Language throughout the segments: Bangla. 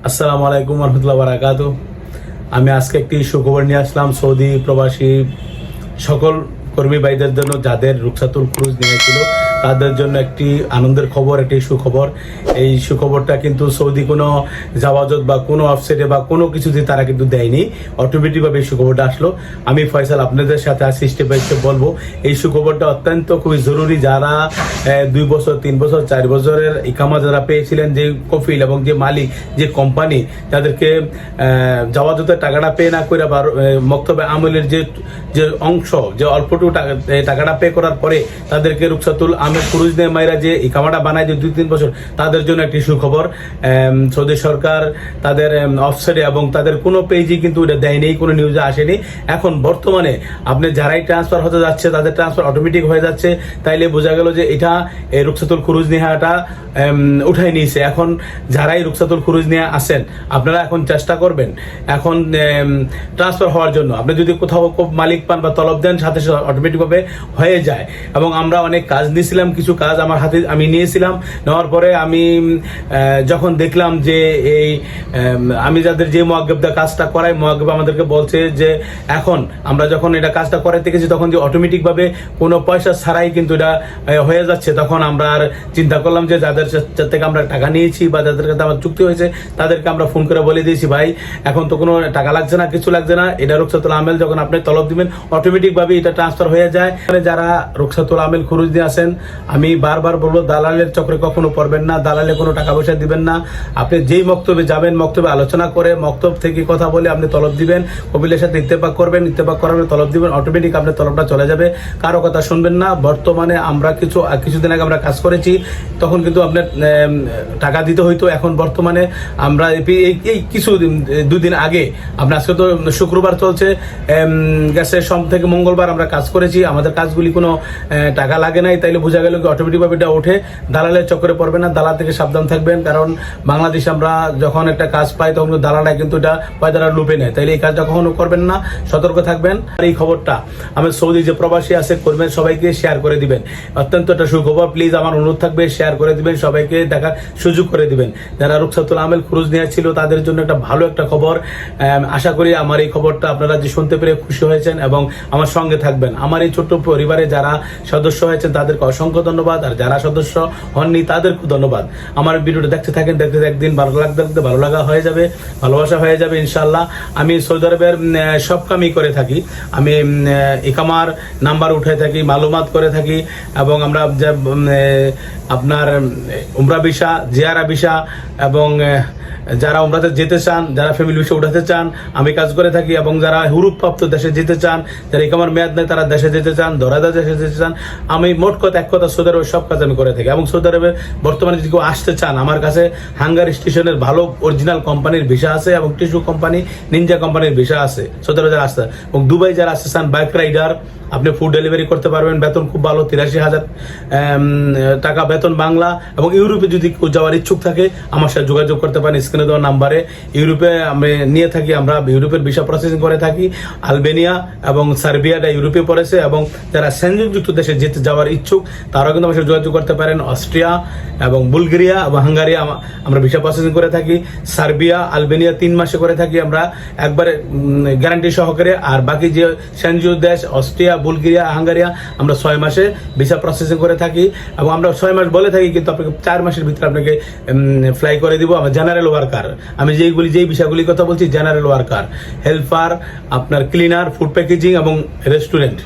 আসসালামু আলাইকুম রহমতুল্লাহ বারাকাতু আমি আজকে একটি সুখবর নিয়ে আসলাম সৌদি প্রবাসী সকল কর্মী ভাইদের জন্য যাদের রুকসাতুল ক্রুজ নিয়েছিল, তাদের জন্য একটি আনন্দের খবর, একটি সুখবর। এই সুখবরটা কিন্তু সৌদি কোনো জাওয়াজত বা কোনো ওয়েবসাইটে বা কোনো কিছুতে তারা কিন্তু দেয়নি। অটোমেটিকভাবে এই সুখবরটা আসলো। আমি ফয়সাল, আপনাদের সাথে আছি, স্টেপ বাই স্টেপ বলব। এই সুখবরটা অত্যন্ত খুবই জরুরি। যারা দুই বছর, তিন বছর, চার বছরের ইকামা যারা পেয়েছিলেন, যে কফিল এবং যে মালিক, যে কোম্পানি, তাদেরকে জাওয়াজতের টাকাটা পে না করে আবার মক্তবে আমলের যে যে অংশ, যে অল্পটুকু এ, টাকাটা পে করার পরে তাদেরকে রুকসাতুল আমের নে মাইরা যে ইকামাটা বানায় যে দুই তিন বছর তাদের জন্য একটি সুখবর। সৌদি সরকার তাদের অফসাইডে এবং তাদের কোনো পেজই কিন্তু এটা দেয়নি কোনো নিউজে আসেনি। এখন বর্তমানে আপনি যারাই ট্রান্সফার হতে যাচ্ছে তাদের ট্রান্সফার অটোমেটিক হয়ে যাচ্ছে। তাইলে বোঝা গেল যে এটা এই রুকসাতুল খুরুজ নেহাটা উঠাই নিয়েছে। এখন যারাই রুকসাতুল খুরুজ নিয়ে আসেন আপনারা এখন চেষ্টা করবেন। এখন ট্রান্সফার হওয়ার জন্য। আপনি যদি কোথাও মালিক পান বা তলব দেন সাথে অটোমেটিকভাবে হয়ে যায়। এবং আমরা অনেক কাজ নিয়েছিলাম, কিছু কাজ আমার হাতে আমি নিয়েছিলাম। নেওয়ার পরে আমি যখন দেখলাম যে এই আমি যাদের যে মোয়াগ্গেবদা কাজটা করাই মোয়াগ্গেব আমাদেরকে বলছে যে এখন আমরা যখন এটা কাজটা করাইতে গেছি তখন যে অটোমেটিকভাবে কোনো পয়সা ছাড়াই কিন্তু এটা হয়ে যাচ্ছে। তখন আমরা আর চিন্তা করলাম যে যাদের থেকে আমরা টাকা নিয়েছি বা যাদের সাথে আমার চুক্তি হয়েছে, তাদেরকে আমরা ফোন করে বলে দিয়েছি, ভাই, এখন তো কোনো টাকা লাগছে না, কিছু লাগছে না। এটা রুকসাতুল আমেল, যখন আপনি তলব দিবেন অটোমেটিকভাবে এটা ট্রান্সফার হয়ে যায়। যারা রুকসাতুল আমেল খরচ দিয়ে আসেন, আমি বারবার বলব, দালালের চক্রে কখনো পড়বেন না, দালালে কোনো টাকা পয়সা দিবেন না। আপনি যেই মক্তবে যাবেন, মক্তবে আলোচনা করে, মক্তব থেকে কথা বলে আপনি তলব দিবেন, কপিলের সাথে ইত্তেফাক করবেন, ইত্তেফাক করার তলব দিবেন অটোমেটিক আপনার তলবটা চলে যাবে। কারও কথা শুনবেন না। বর্তমানে আমরা কিছু, কিছুদিন আগে আমরা কাজ করেছি, তখন কিন্তু আপনার টাকা দিতে হইতো। এখন বর্তমানে আমরা এই- কিছু দুদিন আগে, আপনার আজকে তো শুক্রবার চলছে গেছে সোম থেকে মঙ্গলবার আমরা কাজ করেছি, আমাদের কাজগুলি কোনো টাকা লাগে নাই, তাইলে বোঝা গেল কি অটোমেটিকভাবে এটা ওঠে। দালালের চক্করে পড়বে না, দালাল থেকে সাবধান থাকবেন, কারণ বাংলাদেশ আমরা যখন একটা কাজ পাই, তখন দালালরা কিন্তু এটা পয়দারা লুপে নেয়। তাইলে এই কাজটা কখনো করবেন না, সতর্ক থাকবেন। আর এই খবরটা আমি সৌদি যে প্রবাসী আছে করবেন সবাইকে শেয়ার করে দিবেন। অত্যন্ত একটা সুখবর প্লিজ আমার অনুরোধ থাকবে শেয়ার করে দিবেন, সবাইকে দেখার সুযোগ করে দিবেন। যারা রুকসাতুল আমেল খুরুজ নেওয়া ছিল, তাদের জন্য একটা ভালো একটা খবর। আশা করি আমার এই খবরটা আপনারা যে শুনতে পেরে খুশি হয়েছেন এবং আমার সঙ্গে থাকবেন। আমার এই ছোট্ট পরিবারে যারা সদস্য হয়েছেন তাদেরকে অসংখ্য ধন্যবাদ। আর যারা সদস্য হননি তাদেরকে ধন্যবাদ। আমার ভিডিওটা দেখতে থাকেন, দেখতে একদিন ভালো লাগতে লাগতে ভালো লাগা হয়ে যাবে, ভালোবাসা হয়ে যাবে ইনশাল্লাহ আমি সৌদি আরবের সব কামই করে থাকি। আমি ইকামার নাম্বার উঠে থাকি, মালুমাত করে থাকি, এবং আমরা আপনার উমরা ভিসা, জিয়ারা ভিসা, এবং যারা উমরাতে যেতে চান, যারা ফ্যামিলি বিষয় উঠাতে চান, আমি কাজ করে থাকি, এবং যারা হুরুপ প্রাপ্ত দেশে যেতে চান, যারা ইকামার মেয়াদ নেই তারা দেশে যেতে চান দরাদা দেশে যেতে চান, আমি মোট কথা এক কথা সৌদি আরবের সব কাজ আমি করে থাকি। এবং সৌদি আরবে বর্তমানে যদি কেউ আসতে চান, আমার কাছে হাঙ্গার স্টেশনের ভালো অরিজিনাল কোম্পানির ভিসা আছে এবং টিসু কোম্পানি নিনজা কোম্পানির ভিসা আছে, সৌদি আরবে যারা আসতে। এবং দুবাই যারা আসতে চান বাইক রাইডার আপনি ফুড ডেলিভারি করতে পারবেন, বেতন খুব ভালো, তিরাশি হাজার টাকা বেতন বাংলা। এবং ইউরোপে যদি কেউ যাওয়ার ইচ্ছুক থাকে, আমার সাথে যোগাযোগ করতে পারেন, স্ক্রিনে দেওয়া নাম্বারে। ইউরোপে আমি নিয়ে থাকি, আমরা ইউরোপের ভিসা প্রসেসিং করে থাকি। আলবেনিয়া এবং সার্বিয়াটা ইউরোপে পড়েছে এবং যারা সংযুক্ত দেশে যেতে যাওয়ার ইচ্ছুক, তারাও কিন্তু আমার যোগাযোগ করতে পারেন। অস্ট্রিয়া এবং বুলগেরিয়া এবং হাঙ্গারিয়া আমরা ভিসা প্রসেসিং করে থাকি। সার্বিয়া, আলবেনিয়া তিন মাসে করে থাকি আমরা। একবারে গ্যারান্টি সহকারে। আর বাকি যে সেনজিও দেশ, অস্ট্রিয়া, বুলগেরিয়া, হাঙ্গারিয়া, আমরা ছয় মাসে ভিসা প্রসেসিং করে থাকি। এবং আমরা ছয় মাস বলে থাকি, কিন্তু আপনাকে চার মাসের ভিতরে আপনাকে ফ্লাই করে দিব। আমার জেনারেল ওয়ার্কার আমি যেইগুলি যেই বিষয়গুলির কথা বলছি জেনারেল ওয়ার্কার হেল্পার আপনার ক্লিনার ফুড প্যাকেজিং এবং রেস্টুরেন্ট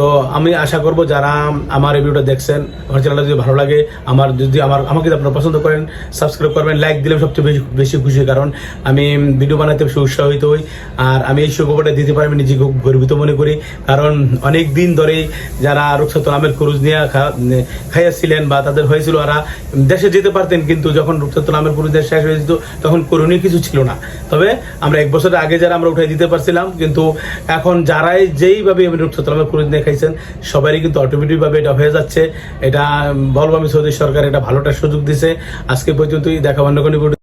তো আমি আশা করব যারা আমার ভিডিওটা দেখছেন, আমার চ্যানেলটা যদি ভালো লাগে, আমার যদি আমার আমাকে যদি আপনারা পছন্দ করেন সাবস্ক্রাইব করবেন লাইক দিলে সবচেয়ে বেশি বেশি খুশি কারণ আমি ভিডিও বানাতে বেশি উৎসাহিত হই। আর আমি এই সুখবরটা দিতে পারি, আমি নিজেকে গর্বিত মনে করি। কারণ অনেক দিন ধরেই যারা রুকসাতুল আমের খরুজ নিয়ে খাইয়াছিলেন বা তাদের হয়েছিল, ওরা দেশে যেতে পারতেন, কিন্তু যখন আমের খরুজ দেশ শেষ হয়ে যেত, তখন করণীয় কিছু ছিল না। তবে আমরা এক বছর আগে যারা আমরা উঠাই দিতে পারছিলাম, কিন্তু এখন যারাই যেইভাবে আমি রুকসাতুল আমের খরুজ নিয়ে খাইছেন সবারই কিন্তু অটোমেটিক ভাবে এটা হয়ে যাচ্ছে। এটা বলব আমি সৌদি সরকার এটা ভালোটা সুযোগ দিছে। আজকে পর্যন্তই দেখা অন্য কোনো